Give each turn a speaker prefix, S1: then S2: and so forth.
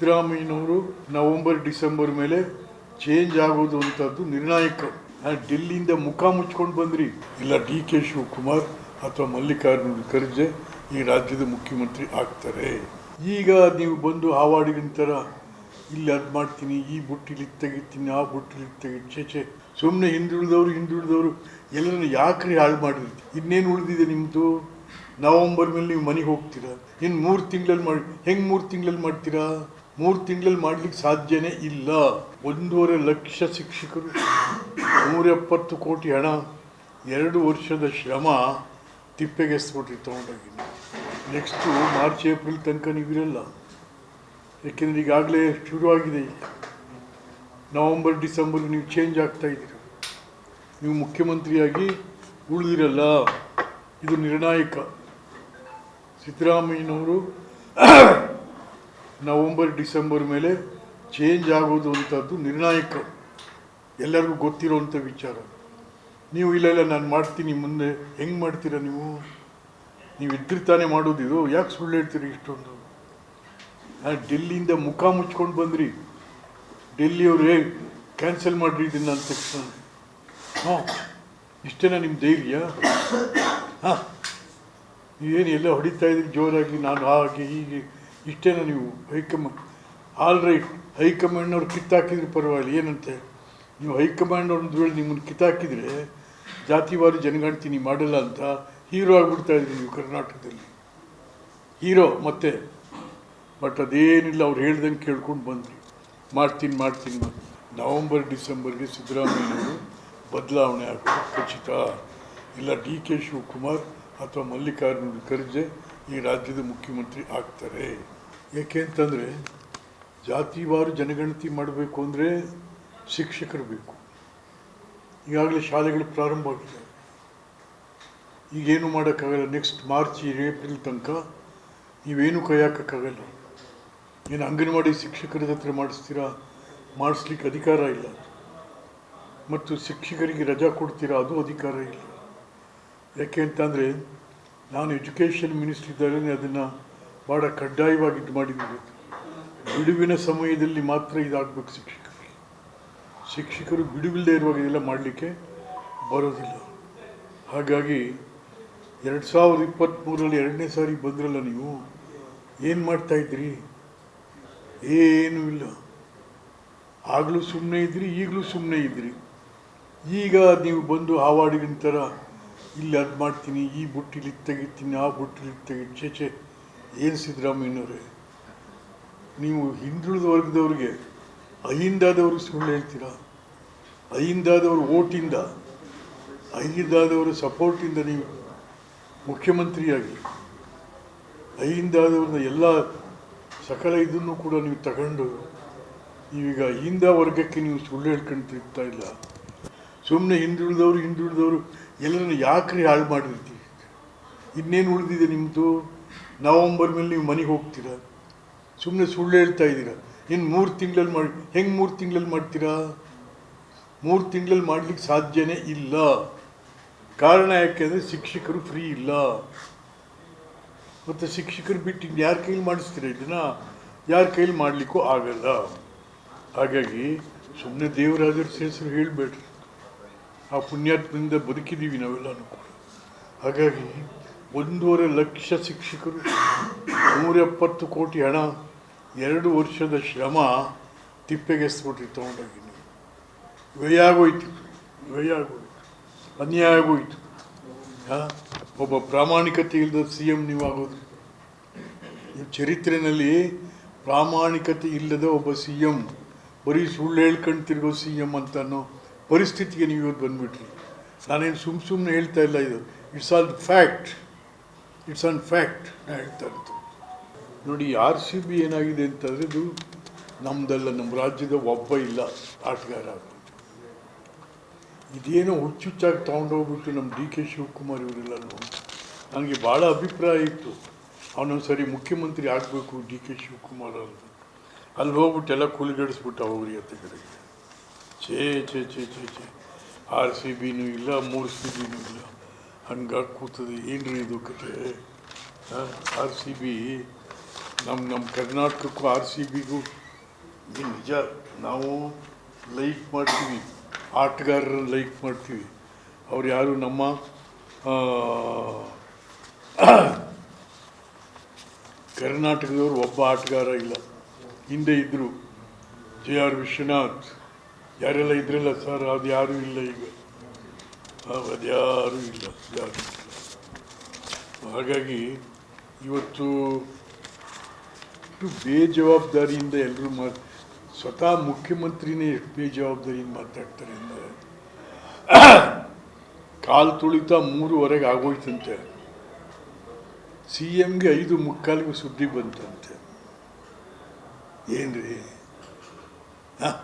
S1: ಸಿದ್ದರಾಮಯ್ಯನವರು November, December ಮೇಲೆ change ಆಗೋದು ಅಂತದ್ದು ನಿರ್ಣಾಯಕ. ಡೆಲ್ಲಿಯಿಂದ ಮುಖ ಮುಚ್ಕೊಂಡು ಬಂದ್ರಿ. ಇಲ್ಲ, ಡಿ ಕೆ ಶಿವಕುಮಾರ್ ಅಥವಾ ಮಲ್ಲಿಕಾರ್ಜುನ ಖರ್ಜೆ ಈ ರಾಜ್ಯದ ಮುಖ್ಯಮಂತ್ರಿ ಆಗ್ತಾರೆ. ಈಗ ನೀವು ಬಂದು ಹಾವಾಡಿಗಿನ ಥರ, ಇಲ್ಲಿ ಅದು ಮಾಡ್ತೀನಿ, ಈ ಬುಟ್ಟಿಲಿ ತೆಗಿತೀನಿ, ಆ ಬುಟ್ಟಿಲಿ ತೆಗಿ ಛೇ ಸುಮ್ಮನೆ ಹಿಂದುಳಿದವರು ಹಿಂದುಳಿದವರು, ಎಲ್ಲರನ್ನು ಯಾಕ್ರಿ ಹಾಳು ಮಾಡಿರ್ತೀವಿ ಇನ್ನೇನು ಉಳಿದಿದೆ ನಿಮ್ಮದು ನವಂಬರ್ ಮೇಲೆ ನೀವು ಮನೆಗೆ ಹೋಗ್ತೀರಾ? ಇನ್ನು ಮೂರು ತಿಂಗಳಲ್ಲಿ ಮಾಡಿ, ಹೆಂಗೆ ಮೂರು ತಿಂಗಳಲ್ಲಿ ಮಾಡ್ತೀರಾ? ಮೂರು ತಿಂಗಳಲ್ಲಿ ಮಾಡ್ಲಿಕ್ಕೆ ಸಾಧ್ಯನೇ ಇಲ್ಲ. ಒಂದೂವರೆ ಲಕ್ಷ ಶಿಕ್ಷಕರು ನೂರ ಎಪ್ಪತ್ತು ಕೋಟಿ ಹಣ, ಎರಡು ವರ್ಷದ ಶ್ರಮ ತಿಪ್ಪೆಗೆಸ್ಬಿಟ್ರಿ ತೊಗೊಂಡೋಗಿ. ನೆಕ್ಸ್ಟು ಮಾರ್ಚ್ ಏಪ್ರಿಲ್ ತನಕ ನೀವಿರಲ್ಲ. ಏಕೆಂದರೆ ಈಗಾಗಲೇ ಶುರುವಾಗಿದೆ ನವಂಬರ್ ಡಿಸೆಂಬರ್ ನೀವು ಚೇಂಜ್ ಆಗ್ತಾ ಇದ್ದೀರ. ನೀವು ಮುಖ್ಯಮಂತ್ರಿಯಾಗಿ ಉಳಿದಿರಲ್ಲ. ಇದು ನಿರ್ಣಾಯಕ. ಸಿದ್ದರಾಮಯ್ಯನವರು ನವಂಬರ್, ಡಿಸೆಂಬರ್ ಮೇಲೆ ಚೇಂಜ್ ಆಗೋದು ಅಂಥದ್ದು ನಿರ್ಣಾಯಕ. ಎಲ್ಲರಿಗೂ ಗೊತ್ತಿರೋವಂಥ ವಿಚಾರ. ನೀವು ಇಲ್ಲ ಇಲ್ಲ, ನಾನು ಮಾಡ್ತೀನಿ, ಮುಂದೆ ಹೆಂಗೆ ಮಾಡ್ತೀರಾ ನೀವು? ನೀವು ಇದ್ರೆ ತಾನೇ ಮಾಡೋದು ಇದು. ಯಾಕೆ ಸುಳ್ಳು ಹೇಳ್ತೀರಿ ಇಷ್ಟೊಂದು? ನಾನು ಡೆಲ್ಲಿಯಿಂದ ಮುಖ ಮುಚ್ಕೊಂಡು ಬಂದ್ರಿ. ಡೆಲ್ಲಿಯವ್ರೇ ಕ್ಯಾನ್ಸಲ್ ಮಾಡಿರಿ ಇದನ್ನು ಅಂದ ತಕ್ಷಣ. ಹಾಂ, ಇಷ್ಟೇನಾ ನಿಮ್ಮ ಧೈರ್ಯ? ಹಾಂ, ಏನು ಎಲ್ಲ ಹೊಡಿತಾ ಇದ್ರಿ? ಜೋರಾಗಿ ನಾನು ಹಾಗೆ ಹೀಗೆ. ಇಷ್ಟೇನಾ ನೀವು ಹೈಕಮಾ ಆಲ್ ರೈಟ್ ಹೈಕಮಾಂಡ್ನವ್ರು ಕಿತ್ತಾಕಿದ್ರೆ ಪರವಾಗಿಲ್ಲ, ಏನಂತೆ? ನೀವು ಹೈಕಮಾಂಡ್ ಒಂದು ವೇಳೆ ನಿಮ್ಮನ್ನು ಕಿತ್ತಾಕಿದರೆ ಜಾತಿವಾರು ಜನಗಣತಿ ನೀವು ಮಾಡಲ್ಲ ಅಂತ ಹೀರೋ ಆಗಿಬಿಡ್ತಾ ಇದ್ರಿ ನೀವು ಕರ್ನಾಟಕದಲ್ಲಿ. ಹೀರೋ, ಮತ್ತೆ. ಬಟ್ ಅದೇನಿಲ್ಲ, ಅವ್ರು ಹೇಳ್ದಂಗೆ ಕೇಳ್ಕೊಂಡು ಬಂದ್ರಿ. ಮಾಡ್ತೀನಿ ಮಾಡ್ತೀನಿ. ನವಂಬರ್, ಡಿಸೆಂಬರ್ಗೆ ಸಿದ್ದರಾಮಯ್ಯನವರು ಬದಲಾವಣೆ ಆಗೋದು ಖಚಿತ. ಇಲ್ಲ, ಡಿ ಕೆ ಶಿವಕುಮಾರ್ ಅಥವಾ ಮಲ್ಲಿಕಾರ್ಜುನ ಖರ್ಗೆ ಈ ರಾಜ್ಯದ ಮುಖ್ಯಮಂತ್ರಿ ಆಗ್ತಾರೆ. ಏಕೆ ಅಂತಂದರೆ ಜಾತಿವಾರು ಜನಗಣತಿ ಮಾಡಬೇಕು ಅಂದರೆ ಶಿಕ್ಷಕರು ಬೇಕು. ಈಗಾಗಲೇ ಶಾಲೆಗಳು ಪ್ರಾರಂಭ ಆಗಿದೆ. ಈಗೇನು ಮಾಡೋಕ್ಕಾಗಲ್ಲ ನೆಕ್ಸ್ಟ್ ಮಾರ್ಚ್ ಏಪ್ರಿಲ್ ತನಕ ನೀವೇನು ಕೈ ಹಾಕೋಕ್ಕಾಗಲ್ಲ ಏನು ಅಂಗನವಾಡಿ ಶಿಕ್ಷಕರ ಹತ್ರ ಮಾಡಿಸ್ತೀರಾ? ಮಾಡಿಸ್ಲಿಕ್ಕೆ ಅಧಿಕಾರ ಇಲ್ಲ. ಮತ್ತು ಶಿಕ್ಷಕರಿಗೆ ರಜಾ ಕೊಡ್ತೀರಾ? ಅದು ಅಧಿಕಾರ ಇಲ್ಲ. ಯಾಕೆ ಅಂತಂದರೆ ನಾನು ಎಜುಕೇಷನ್ ಮಿನಿಸ್ಟ್ರಿ ಇದ್ದಾಗಲೇ ಅದನ್ನು ಭಾಳ ಕಡ್ಡಾಯವಾಗಿ ಇದು ಮಾಡಿದ್ದೀವಿ ಬಿಡುವಿನ ಸಮಯದಲ್ಲಿ ಮಾತ್ರ ಇದಾಗಬೇಕು ಶಿಕ್ಷಕರಿಗೆ ಶಿಕ್ಷಕರು ಬಿಡುವಿಲ್ಲದೆ ಇರುವಾಗ ಇದೆಲ್ಲ ಮಾಡಲಿಕ್ಕೆ ಬರೋದಿಲ್ಲ. ಹಾಗಾಗಿ ಎರಡು ಸಾವಿರದ ಇಪ್ಪತ್ತ್ಮೂರರಲ್ಲಿ ಎರಡನೇ ಸಾರಿ ಬಂದ್ರಲ್ಲ ನೀವು, ಏನು ಮಾಡ್ತಾಯಿದ್ರಿ ಏನೂ ಇಲ್ಲ. ಆಗಲೂ ಸುಮ್ಮನೆ ಇದ್ರಿ, ಈಗಲೂ ಸುಮ್ಮನೆ ಇದ್ರಿ. ಈಗ ನೀವು ಬಂದು ಹಾವಾಡಿಗಿನ ಥರ ಇಲ್ಲಿ ಅದು ಮಾಡ್ತೀನಿ, ಈ ಬುಟ್ಟಿಲಿ ತೆಗಿತೀನಿ, ಆ ಬುಟ್ಟಿಲಿ ತೆಗಿ ಛೇ ಛೇ, ಏನು ಸಿದ್ದರಾಮಯ್ಯನವರೇ? ನೀವು ಹಿಂದುಳಿದ ವರ್ಗದವ್ರಿಗೆ ಅಹಿಂದಾದವ್ರಿಗೆ ಸುಳ್ಳು ಹೇಳ್ತೀರಾ? ಅಹಿಂದಾದವರು ಓಟಿಂದ ಅಹಿಂದಾದವರು ಸಪೋರ್ಟಿಂದ ನೀವು ಮುಖ್ಯಮಂತ್ರಿಯಾಗಿ ಅಹಿಂದಾದವ್ರನ್ನ ಎಲ್ಲ ಸಕಲ ಇದನ್ನು ಕೂಡ ನೀವು ತಗೊಂಡು ನೀವೀಗ ಹಿಂದ ವರ್ಗಕ್ಕೆ ನೀವು ಸುಳ್ಳು ಹೇಳ್ಕೊಂಡು ತಿರುಗ್ತಾ ಇಲ್ಲ. ಸುಮ್ಮನೆ ಹಿಂದುಳಿದವರು ಹಿಂದುಳಿದವರು ಎಲ್ಲರನ್ನು ಯಾಕ್ರಿ ಹಾಳು ಮಾಡಿರ್ತೀವಿ ಇನ್ನೇನು ಉಳಿದಿದೆ ನಿಮ್ಮದು ನವಂಬರ್ ಮೇಲೆ ನೀವು ಮನೆಗೆ ಹೋಗ್ತೀರಾ? ಸುಮ್ಮನೆ ಸುಳ್ಳು ಹೇಳ್ತಾ ಇದ್ದೀರಾ? ಇನ್ನು ಮೂರು ತಿಂಗಳಲ್ಲಿ ಮಾಡಿ, ಹೆಂಗೆ ಮೂರು ತಿಂಗಳಲ್ಲಿ ಮಾಡ್ತೀರಾ? ಮೂರು ತಿಂಗಳಲ್ಲಿ ಮಾಡ್ಲಿಕ್ಕೆ ಸಾಧ್ಯನೇ ಇಲ್ಲ. ಕಾರಣ ಯಾಕೆಂದರೆ ಶಿಕ್ಷಕರು ಫ್ರೀ ಇಲ್ಲ. ಮತ್ತು ಶಿಕ್ಷಕರು ಬಿಟ್ಟು ಇನ್ನು ಯಾರ ಕೈಲಿ ಮಾಡಿಸ್ತೀರ ಇದನ್ನ ಯಾರ ಕೈಲಿ ಮಾಡಲಿಕ್ಕೂ ಆಗಲ್ಲ. ಹಾಗಾಗಿ ಸುಮ್ಮನೆ ದೇವರಾಜರ ಹೆಸರು ಹೇಳಬೇಡ್ರಿ. ಆ ಪುಣ್ಯಾತ್ಮದಿಂದ ಬದುಕಿದ್ದೀವಿ ನಾವೆಲ್ಲನೂ. ಕೂಡ ಹಾಗಾಗಿ ಒಂದೂವರೆ ಲಕ್ಷ ಶಿಕ್ಷಕರು ನೂರ ಎಪ್ಪತ್ತು ಕೋಟಿ ಹಣ, ಎರಡು ವರ್ಷದ ಶ್ರಮ ತಿಪ್ಪೆಗೆಸ್ಬಿಟ್ರಿ ತೊಗೊಂಡೋಗಿ ನೀವು. ವ್ಯಯ ಆಗೋಯ್ತು, ವ್ಯಯ ಅನ್ಯಾಯ ಆಗೋಯ್ತು. ಒಬ್ಬ ಪ್ರಾಮಾಣಿಕತೆ ಇಲ್ಲದ ಸಿ ಎಂ ನೀವು ಆಗೋದು ಈ ಚರಿತ್ರೆಯಲ್ಲಿ ಪ್ರಾಮಾಣಿಕತೆ ಇಲ್ಲದ ಒಬ್ಬ ಸಿ ಎಂ ಬರೀ ಸುಳ್ಳು ಹೇಳ್ಕೊಂಡು ತಿರುಗೋ ಸಿ ಎಂ ಅಂತ ಅನ್ನೋ ಪರಿಸ್ಥಿತಿಗೆ ನೀವು ಇವತ್ತು ಬಂದ್ಬಿಟ್ರಿ. ನಾನೇನು ಸುಮ್ಮ ಸುಮ್ಮನೆ ಹೇಳ್ತಾ ಇಲ್ಲ ಇದು. It's all fact it's an fact ನಾನು ಹೇಳ್ತಾ ಇರ್ತು ನೋಡಿ ಆರ್ ಸಿ ಬಿ ಏನಾಗಿದೆ ಅಂತಂದರೆ ಇದು ನಮ್ಮದಲ್ಲ ನಮ್ಮ ರಾಜ್ಯದ ಒಬ್ಬ ಇಲ್ಲ, ಆಟಗಾರ ಇದೇನೋ ಹುಚ್ಚುಚ್ಚಾಗಿ ತೊಗೊಂಡೋಗ್ಬಿಟ್ಟು ನಮ್ಮ ಡಿ ಕೆ ಶಿವಕುಮಾರ್ ಇವರೆಲ್ಲ ನನಗೆ ಭಾಳ ಅಭಿಪ್ರಾಯ ಇತ್ತು. ಅವನೊಂದು ಸರಿ ಮುಖ್ಯಮಂತ್ರಿ ಆಗಬೇಕು ಡಿ ಕೆ ಶಿವಕುಮಾರ್ ಅಂತ ಅಲ್ಲಿ ಹೋಗ್ಬಿಟ್ಟು ಎಲ್ಲ ಅವ್ರಿಗೆ ಹತ್ತಿರಕ್ಕೆ ಛೇ ಛೇ ಛೇ ಛೇ ಛೇ. ಆರ್ ಸಿ ಬಿನೂ ಇಲ್ಲ ಮೂರು ಸಿ ಬಿನೂ ಇಲ್ಲ. ಹಂಗಾಗಿ ಕೂತದೆ. ಏನ್ರಿ ಇದು ಕತೆ ಆರ್ ಸಿ ಬಿ ನಮ್ಮ ನಮ್ಮ ಕರ್ನಾಟಕಕ್ಕೂ ಆರ್ ಸಿ ಬಿಗೂ ನಿಜ. ನಾವು ಲೈಕ್ ಮಾಡ್ತೀವಿ. ಆಟಗಾರರನ್ನು ಲೈಕ್ ಮಾಡ್ತೀವಿ. ಅವ್ರು ಯಾರು ನಮ್ಮ ಕರ್ನಾಟಕದವರು ಒಬ್ಬ ಆಟಗಾರ ಇಲ್ಲ. ಹಿಂದೆ ಇದ್ದರು ಜೆ ಆರ್ ವಿಶ್ವನಾಥ್. ಯಾರೆಲ್ಲ ಇದ್ರಲ್ಲ ಸರ್, ಅದು ಯಾರೂ ಇಲ್ಲ ಈಗ. ಇಲ್ಲ, ಯಾರು ಇಲ್ಲ. ಹಾಗಾಗಿ ಇವತ್ತು ಬೇಜವಾಬ್ದಾರಿಯಿಂದ ಎಲ್ಲರೂ ಮಾ ಸ್ವತಃ ಮುಖ್ಯಮಂತ್ರಿನೇ ಎಷ್ಟು ಬೇಜವಾಬ್ದಾರಿಯಿಂದ ಮಾತಾಡ್ತಾರೆ ಅಂದರೆ, ಕಾಲು ತುಳಿತ ಮೂರುವರೆಗೆ ಆಗೋಯ್ತಂತೆ. ಸಿ ಎಮ್ಗೆ ಐದು ಮುಕ್ಕಾಲಿಗೂ ಸುದ್ದಿ ಬಂತಂತೆ. ಏನ್ರಿ? ಹಾಂ?